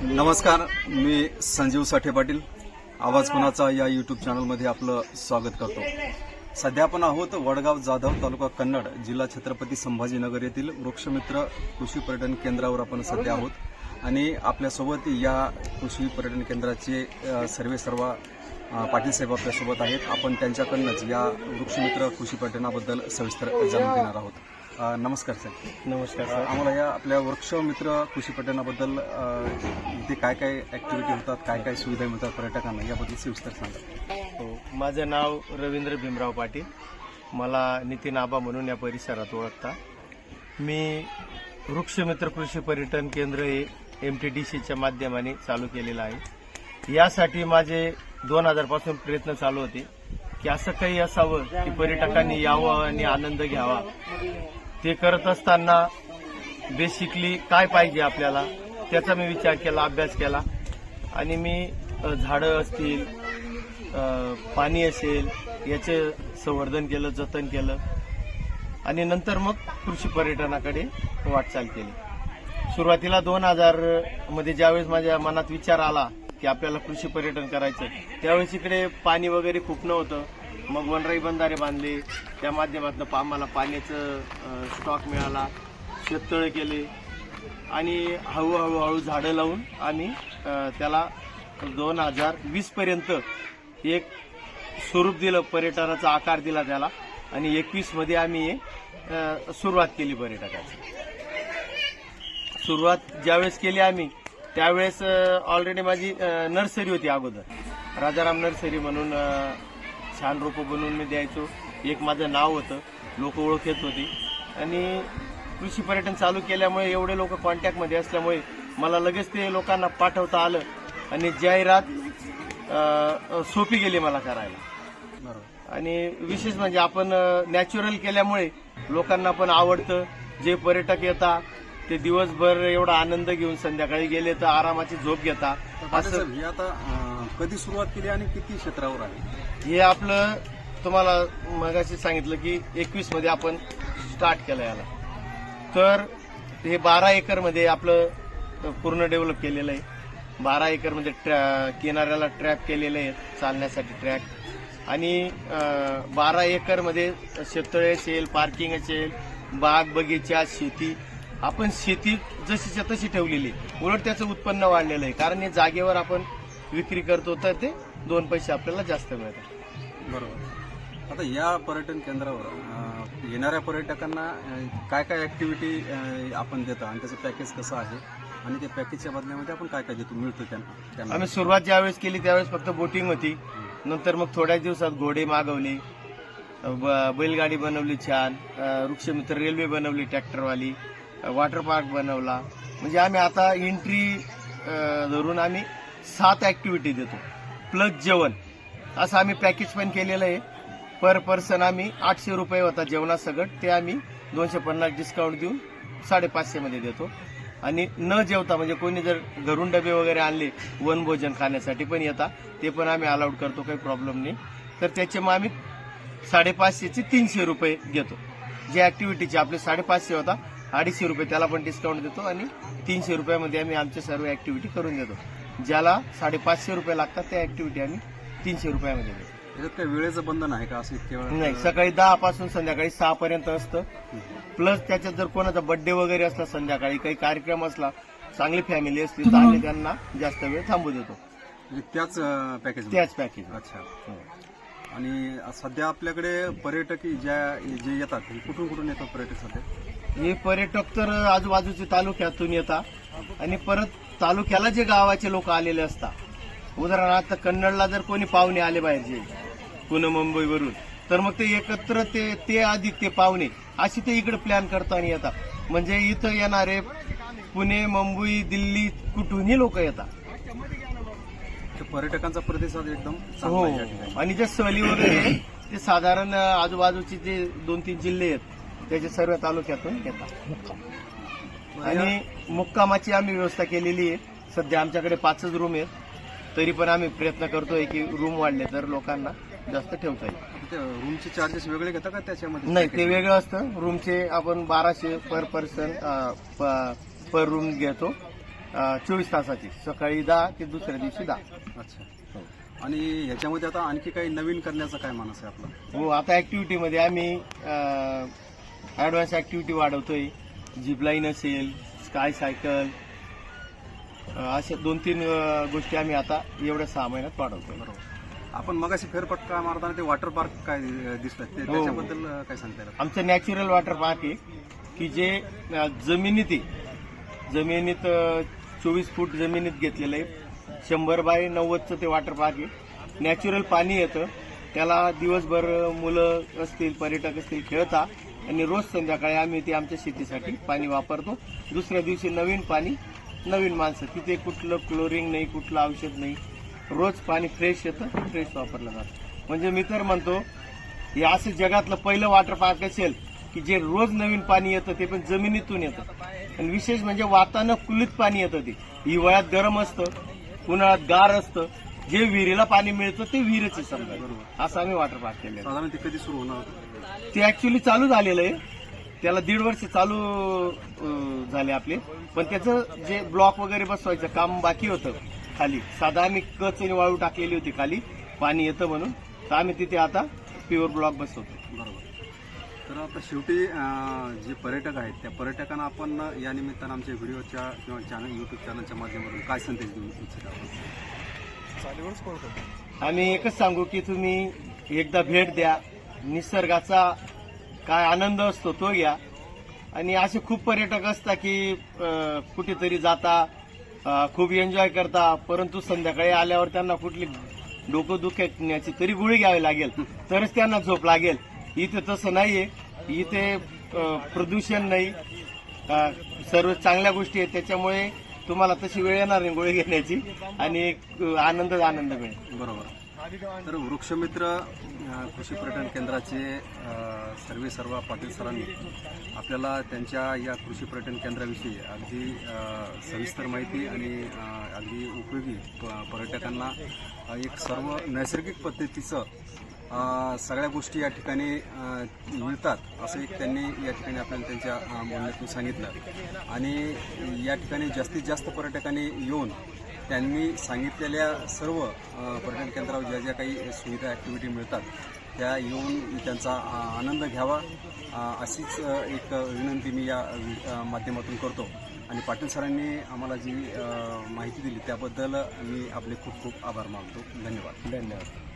नमस्कार मी संजीव साठे पाटील. आवाज कुणाचा या युट्यूब चॅनलमध्ये आपलं स्वागत करतो. सध्या आपण आहोत वडगाव जाधव तालुका कन्नड जिल्हा छत्रपती संभाजीनगर येथील वृक्षमित्र कृषी पर्यटन केंद्रावर आपण सध्या आहोत. आणि आपल्यासोबत या कृषी पर्यटन केंद्राचे सर्वे सर्व अ, पाटील साहेब आपल्यासोबत आहेत. आपण त्यांच्याकडनंच या वृक्षमित्र कृषी पर्यटनाबद्दल सविस्तर जाणून घेणार आहोत. नमस्कार साहेब नमस्कार सर. आम्हाला या आपल्या वृक्षमित्र कृषी पर्यटनाबद्दल इथे काय काय ऍक्टिव्हिटी होतात काय काय सुविधा मिळतात पर्यटकांना याबद्दल सविस्तर सांगा. हो माझं नाव रवींद्र भीमराव पाटील. मला नितीन आबा म्हणून या परिसरात ओळखता. मी वृक्षमित्र कृषी पर्यटन केंद्र हे एम टी डी सीच्या माध्यमाने चालू केलेलं आहे. यासाठी माझे दोन हजारपासून प्रयत्न चालू होते की असं काही असावं की पर्यटकांनी यावं आणि आनंद घ्यावा. ते करत असताना बेसिकली काय पाहिजे आपल्याला? त्याचा मी विचार केला अभ्यास केला. आणि मी झाडं असतील पाणी असेल याचे संवर्धन केलं जतन केलं. आणि नंतर मग कृषी पर्यटनाकडे वाटचाल केली. सुरुवातीला दोन हजारमध्ये ज्यावेळेस माझ्या मनात विचार आला की आपल्याला कृषी पर्यटन करायचं त्यावेळेस इकडे पाणी वगैरे खूप नव्हतं. मग वनराई बंधारे बांधले. त्या माध्यमातून आम्हाला पाण्याचं स्टॉक मिळाला. शेततळे केले. आणि हळूहळू हळू झाडं लावून आम्ही त्याला दोन हजार वीसपर्यंत एक स्वरूप दिलं पर्यटनाचा आकार दिला त्याला. आणि एकवीसमध्ये आम्ही सुरुवात केली पर्यटकाची. सुरुवात ज्यावेळेस केली आम्ही त्यावेळेस ऑलरेडी माझी नर्सरी होती अगोदर. राजाराम नर्सरी म्हणून छान रोपं बनवून मी द्यायचो. एक माझं नाव होतं. लोक ओळखत होती. आणि कृषी पर्यटन चालू केल्यामुळे एवढे लोक कॉन्टॅक्टमध्ये असल्यामुळे मला लगेच ते लोकांना पाठवता आलं. आणि जाहिरात सोपी गेली मला करायला. बरोबर आणि विशेष म्हणजे आपण नॅचरल केल्यामुळे लोकांना पण आवडतं. जे पर्यटक येतात ते दिवसभर एवढा आनंद घेऊन संध्याकाळी गेले तर आरामाची झोप घेता. असं आता कधी सुरुवात केली आणि किती क्षेत्रावर आहे हे आपलं तुम्हाला मगाशी सांगितलं की एकवीसमध्ये आपण स्टार्ट केलं याला. तर हे बारा एकरमध्ये आपलं पूर्ण डेव्हलप केलेलं आहे. बारा एकरमध्ये ट्रॅ- किनाऱ्याला ट्रॅक केलेले आहेत चालण्यासाठी ट्रॅक आणि अं, बारा एकरमध्ये शेततळे असेल पार्किंग असेल बाग बगीचा शेती. आपण शेती जशीच्या तशी ठेवलेली आहे. उलट त्याचं उत्पन्न वाढलेलं आहे. कारण हे जागेवर आपण विक्री करतो तर ते दोन पैसे आपल्याला जास्त मिळतात. बरोबर. आता या पर्यटन केंद्रावर येणाऱ्या पर्यटकांना काय काय ऍक्टिव्हिटी आपण देतो आणि त्याचं पॅकेज कसं आहे? आणि त्या पॅकेजच्या बदल्यामध्ये आपण काय काय देतो मिळतं त्यांना? आम्ही सुरुवात ज्यावेळेस केली त्यावेळेस फक्त बोटिंग होती. नंतर मग थोड्याच दिवसात घोडे मागवले बैलगाडी बनवली छान वृक्षमित्र रेल्वे बनवली ट्रॅक्टरवाली वॉटर पार्क बनवला. म्हणजे आम्ही आता एंट्री धरून आम्ही सात ॲक्टिव्हिटी देतो. प्लस जेवण. असं आम्ही पॅकेज पण केलेलं आहे. पर पर्सन आम्ही आठशे रुपये होता जेवणासकट. ते आम्ही दोनशे पन्नास डिस्काउंट देऊन साडेपाचशेमध्ये देतो. आणि न जेवता म्हणजे कोणी जर घरून डबे वगैरे आणले वनभोजन खाण्यासाठी पण येतात. ते पण आम्ही अलाउड करतो काही प्रॉब्लेम नाही. तर त्याचे मग आम्ही साडेपाचशेचे तीनशे रुपये घेतो जे ॲक्टिव्हिटीचे आपले साडेपाचशे होता अडीचशे रुपये त्याला पण डिस्काउंट देतो आणि तीनशे रुपयामध्ये आम्ही आमच्या सर्व ॲक्टिव्हिटी करून देतो. ज्याला साडेपाचशे रुपये लागतात त्या ऍक्टिव्हिटी आम्ही तीनशे रुपयामध्ये देतो. त्याच्यात काही वेळेचं बंधन आहे का असं इतक्या वेळ नाही सकाळी दहा पासून संध्याकाळी सहा पर्यंत असतं. प्लस त्याच्यात जर कोणाचा बर्थडे वगैरे असला संध्याकाळी काही कार्यक्रम असला चांगली फॅमिली असली तर आम्ही त्यांना जास्त वेळ थांबू देतो. म्हणजे त्याच पॅकेज त्याच पॅकेज अच्छा. आणि सध्या आपल्याकडे पर्यटक ज्या जे येतात हे कुठून कुठून येतात पर्यटक सध्या? हे पर्यटक तर आजूबाजूच्या तालुक्यातून येतात. आणि परत तालुक्याला जे गावाचे लोक आलेले असतात. उदाहरणार्थ कन्नडला जर कोणी पाहुणे आले पाहिजे पुणे मुंबईवरून तर मग ते एकत्र ते ते अधिक ते पाहुणे अशी ते इकडे प्लॅन करताना येतात. म्हणजे इथं येणारे पुणे मुंबई दिल्ली कुठूनही लोक येतात. पर्यटकांचा प्रतिसाद एकदम हो. आणि जे सहली वगैरे ते साधारण आजूबाजूचे जे दोन तीन जिल्हे आहेत त्याचे सर्व तालुक्यातून येतात. आणि मुक्कामाची आम्ही व्यवस्था केलेली आहे. सध्या आमच्याकडे पाचच रूम आहेत. तरी पण आम्ही प्रयत्न करतोय की रूम वाढले तर लोकांना जास्त ठेवता येईल. रूमचे चार्जेस वेगळे घेता का त्याच्यामध्ये? नाही ते वेगळं असतं. रूमचे आपण बाराशे पर पर्सन पर रूम घेतो. चोवीस तासाची. सकाळी दहा ते दुसऱ्या दिवशी दहा. अच्छा. आणि ह्याच्यामध्ये आता आणखी काही नवीन करण्याचा काय मानस आहे आपला? हो आता ऍक्टिव्हिटीमध्ये आम्ही ॲडव्हान्स ऍक्टिव्हिटी वाढवतोय. जिपलाईन असेल स्काय सायकल अशा दोन तीन गोष्टी आम्ही आता एवढ्या सहा महिन्यात वाढवतोय बरोबर. आपण मगाशी फेरपटका मारताना ते वॉटर पार्क काय दिसलं? ते हो. त्याच्याबद्दल काय सांगता येईल? आमचं नॅचरल वॉटर पार्क आहे की जे अ, जमिनीत आहे. जमिनीत चोवीस फूट जमिनीत घेतलेलं आहे. शंभर बाय नव्वदचं ते वॉटर पार्क आहे. नॅचरल पाणी येतं. त्याला दिवसभर मुलं असतील पर्यटक असतील खेळता आणि रोज संध्याकाळी आम्ही ते आमच्या शेतीसाठी पाणी वापरतो. दुसऱ्या दिवशी नवीन पाणी नवीन माणसं. तिथे कुठलं क्लोरिंग नाही कुठलं औषध नाही. रोज पाणी फ्रेश येतं फ्रेश वापरलं जातं. म्हणजे मी तर म्हणतो हे असं जगातलं पहिलं वॉटर पार्क असेल की जे रोज नवीन पाणी येतं ते पण जमिनीतून येतं. आणि विशेष म्हणजे वातानुकूलित पाणी येतं ते. हिवाळ्यात गरम असतं उन्हाळ्यात गार असतं. जे विहिरीला पाणी मिळतं ते विहिरीच समजा. असं आम्ही वॉटर पार्क केलेलं साधारण ते कधी सुरू होणार? होतं? ते ऍक्च्युली चालू झालेलं आहे. त्याला दीड वर्ष चालू अं, झाले आपले. पण त्याचं जे ब्लॉक वगैरे बसवायचं काम बाकी होतं खाली. साधा आम्ही कच आणि वाळू टाकलेली होती खाली. पाणी येतं म्हणून. तर आम्ही तिथे आता प्युअर ब्लॉक बसवतो. बरोबर. तर आता शेवटी अं, जे पर्यटक आहेत त्या पर्यटकांना आपण या निमित्तानं आमच्या व्हिडिओच्या किंवा चॅनल युट्यूब चॅनलच्या माध्यमातून काय संदेश देऊ इच्छिता आम्ही एकच सांगू की तुम्ही एकदा भेट द्या. निसर्गाचा काय आनंद असतो तो घ्या. आणि असे खूप पर्यटक असतात की कुठेतरी जाता खूप एन्जॉय करता परंतु संध्याकाळी आल्यावर त्यांना कुठली डोकं दुखण्याची तरी गोळी घ्यावी लागेल. तरच त्यांना झोप लागेल. इथे तसं नाहीये. इथे प्रदूषण नाही. सर्व चांगल्या गोष्टी आहेत. त्याच्यामुळे तुम्हाला तशी वेळ येणार नाही गोळी घेण्याची. आणि एक आनंदच आनंद मिळेल. बरोबर. तर वृक्षमित्र कृषी पर्यटन केंद्राचे सर्वे सर्व पाटील सरांनी आपल्याला त्यांच्या या कृषी पर्यटन केंद्राविषयी अगदी सविस्तर माहिती आणि अगदी उपयोगी प- पर्यटकांना एक सर्व नैसर्गिक पद्धतीचं सगळ्या गोष्टी या ठिकाणी मिळतात असं एक त्यांनी या ठिकाणी आपल्याला त्यांच्या बोलण्यातून सांगितलं. आणि या ठिकाणी जास्तीत जास्त पर्यटकांनी येऊन त्यांनी सांगितलेल्या सर्व पर्यटन केंद्रावर ज्या ज्या काही सुविधा ॲक्टिव्हिटी मिळतात त्या येऊन त्यांचा आनंद घ्यावा अशीच एक विनंती मी या माध्यमातून करतो. आणि पाटील सरांनी आम्हाला जी माहिती दिली त्याबद्दल मी आपले खूप खूप आभार मानतो. धन्यवाद. धन्यवाद.